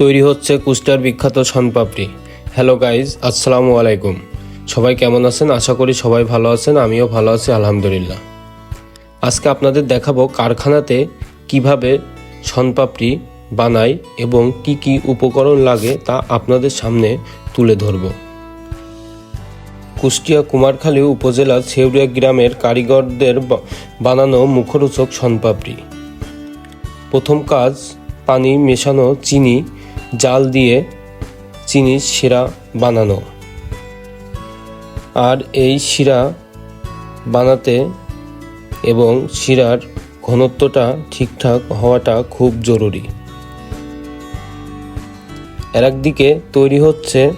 তৈরি হচ্ছে কুষ্টার বিখ্যাত শনপাপড়ি হ্যালো গাইজ আসসালামু আলাইকুম। সবাই কেমন আছেন? আশা করি সবাই ভালো আছেন, আমিও ভালো আছি, আলহামদুলিল্লাহ। আজকে আপনাদের দেখাবো কারখানাতে কীভাবে শনপাপড়ি বানায় এবং কি কি উপকরণ লাগে তা আপনাদের সামনে তুলে ধরব। কুষ্টিয়া কুমারখালী উপজেলার ছেউরিয়া গ্রামের কারিগরদের বানানো মুখরোচক শনপাপড়ি প্রথম কাজ, পানি মেশানো চিনি জাল দিয়ে চিনির শিরা বানানো। আর এই শিরা বানাতে এবং শিরার ঘনত্বটা ঠিকঠাক হওয়াটা খুব জরুরি। আর একদিকে তৈরি হচ্ছে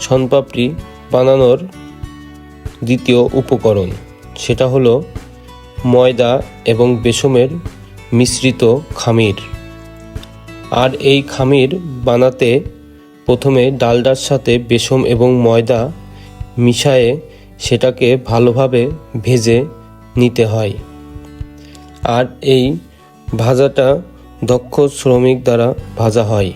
শনপাপড়ি বানানোর দ্বিতীয় উপকরণ। সেটা হলো ময়দা এবং বেসমের মিশ্রিত খামির। আর এই খামির বানাতে প্রথমে ডালডার সাথে বেসম এবং ময়দা মিশায়ে সেটাকে ভালোভাবে ভেজে নিতে হয়। আর এই ভাজাটা দক্ষ শ্রমিক দ্বারা ভাজা হয়।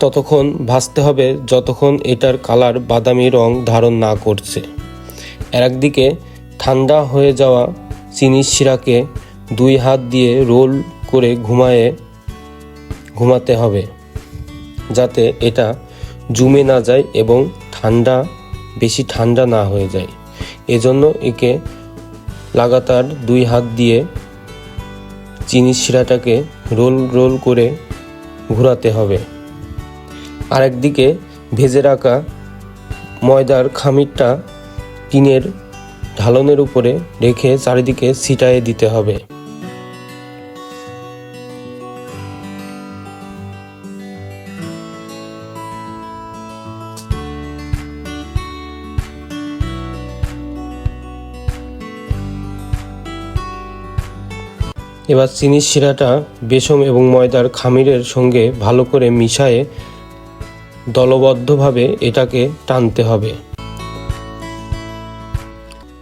ততক্ষণ ভাজতে হবে যতক্ষণ এটার কালার বাদামি রং ধারণ না করছে। একদিকে ঠান্ডা হয়ে যাওয়া চিনির শিরাকে দুই হাত দিয়ে রোল করে ঘুমায়ে ঘুমাতে হবে, যাতে এটা জমে না যায় এবং ঠান্ডা, বেশি ঠান্ডা না হয়ে যায়। এজন্য একে লাগাতার দুই হাত দিয়ে চিনির শিরাটাকে রোল রোল করে ঘোরাতে হবে। আরেকদিকে ভেজে রাখা ময়দার খামিরটা টিনের ঢালনের উপরে রেখে চারিদিকে ছিটায়ে দিতে হবে। এবার চিনির শিরাটা বেসম এবং ময়দার খামিরের সঙ্গে ভালো করে মিশায়ে দলবদ্ধভাবে এটাকে টানতে হবে।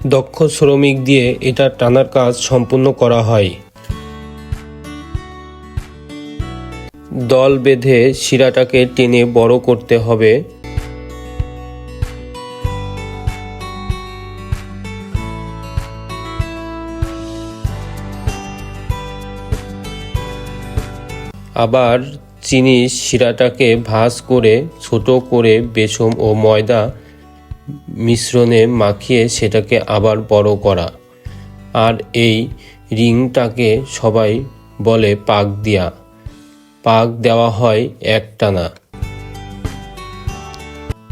দক্ষ শ্রমিক দিয়ে এটা টানার কাজ সম্পূর্ণ করা হয়। দল বেঁধে শিরাটাকে টেনে বড় করতে হবে। আবার চিনি শিরাটাকে ভাঁজ করে, ছোট করে বেসম ও ময়দা মিশ্রণে মাখিয়ে সেটাকে আবার বড় করা। আর এই রিংটাকে সবাই বলে পাক দিয়া। পাক দেওয়া হয় একটানা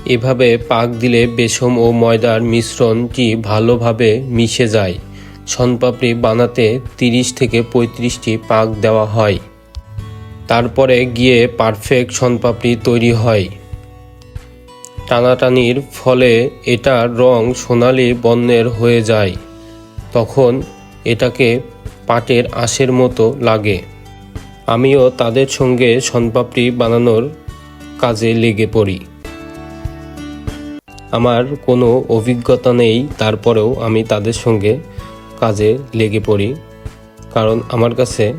এভাবে পাক দিলে বেসম ও ময়দার মিশ্রণটি ভালোভাবে মিশে যায়। শনপাপড়ি বানাতে তিরিশ থেকে পঁয়ত্রিশটি পাক দেওয়া হয়। তারপরে গিয়ে পারফেক্ট শনপাপড়ি তৈরি হয়। টানাটানির ফলে এটার রং সোনালি বর্ণের হয়ে যায়। তখন এটাকে পাটের আঁশের মতো লাগে। আমিও তাদের সঙ্গে শনপাপড়ি বানানোর কাজে লেগে পড়ি। আমার কোনো অভিজ্ঞতা নেই, তারপরেও আমি তাদের সঙ্গে কাজে লেগে পড়ি। কারণ আমার কাছে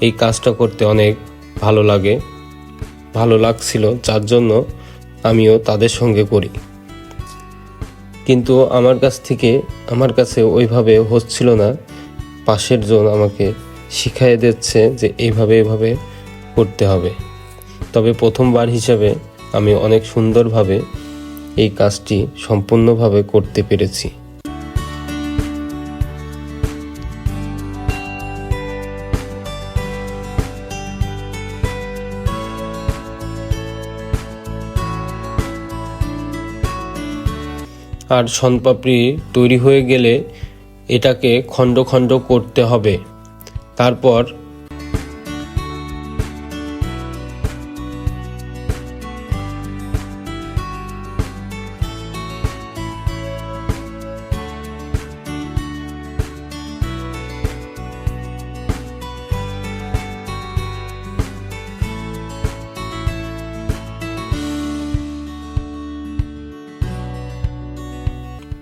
এই কাজটা করতে অনেক ভালো লাগে, ভালো লাগছিল যার জন্য আমিও তাদের সঙ্গে করি। কিন্তু আমার কাছ থেকে, আমার কাছে ওইভাবে হচ্ছিল না। পাশের জন আমাকে শিখাই দিচ্ছে যে এইভাবে এভাবে করতে হবে। তবে প্রথমবার হিসাবে আমি অনেক সুন্দরভাবে এই কাজটি সম্পূর্ণভাবে করতে পেরেছি। আর শনপাপড়ি তৈরি হয়ে গেলে এটাকে খণ্ড খণ্ড করতে হবে। তারপর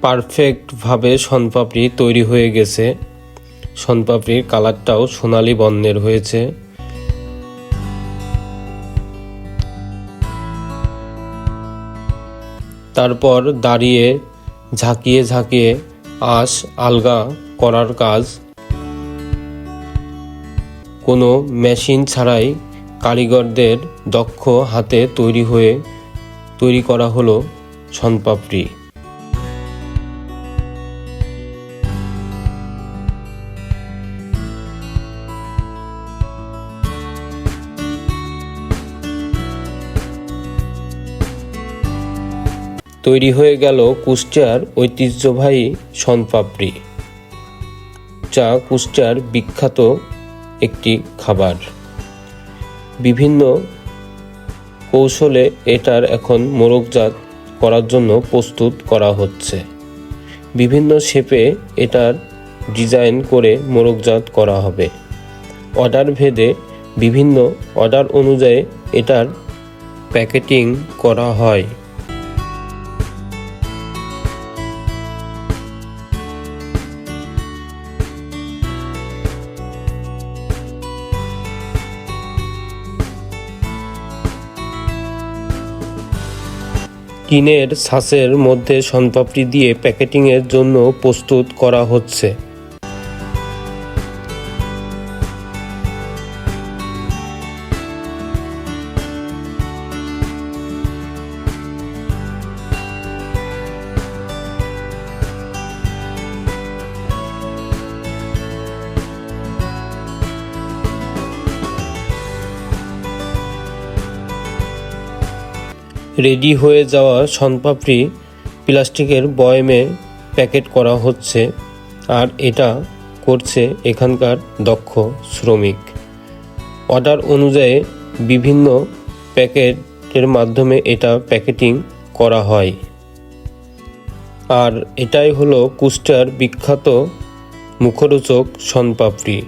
পারফেক্টভাবে শনপাপড়ি তৈরি হয়ে গেছে। শনপাপড়ির কালারটাও সোনালি বর্ণের হয়েছে। তারপর দাঁড়িয়ে ঝাঁকিয়ে ঝাঁকিয়ে আশ আলগা করার কাজ। কোনো মেশিন ছাড়াই কারিগরদের দক্ষ হাতে তৈরি হয়ে তৈরি করা হলো শনপাপড়ি। তৈরি হয়ে গেল কুষ্টিয়ার ঐতিহ্যবাহী শনপাপড়ি, যা কুষ্টিয়ার বিখ্যাত একটি খাবার। বিভিন্ন কৌশলে এটার এখন মোরগজাত করার জন্য প্রস্তুত করা হচ্ছে। বিভিন্ন শেপে এটার ডিজাইন করে মোরগজাত করা হবে। অর্ডার ভেদে বিভিন্ন অর্ডার অনুযায়ী এটার প্যাকেটিং করা হয়। টিনের সাসের মধ্যে শনপাপড়ি দিয়ে প্যাকেটিংয়ের জন্য প্রস্তুত করা হচ্ছে। রেডি হয়ে যাওয়া শনপাপড়ি প্লাস্টিকের বয়মে প্যাকেট করা হচ্ছে আর এটা করছে এখানকার দক্ষ শ্রমিক। অর্ডার অনুযায়ী বিভিন্ন প্যাকেটের মাধ্যমে এটা প্যাকেটিং করা হয়। আর এটাই হলো কুষ্টার বিখ্যাত মুখরোচক শনপাপড়ি।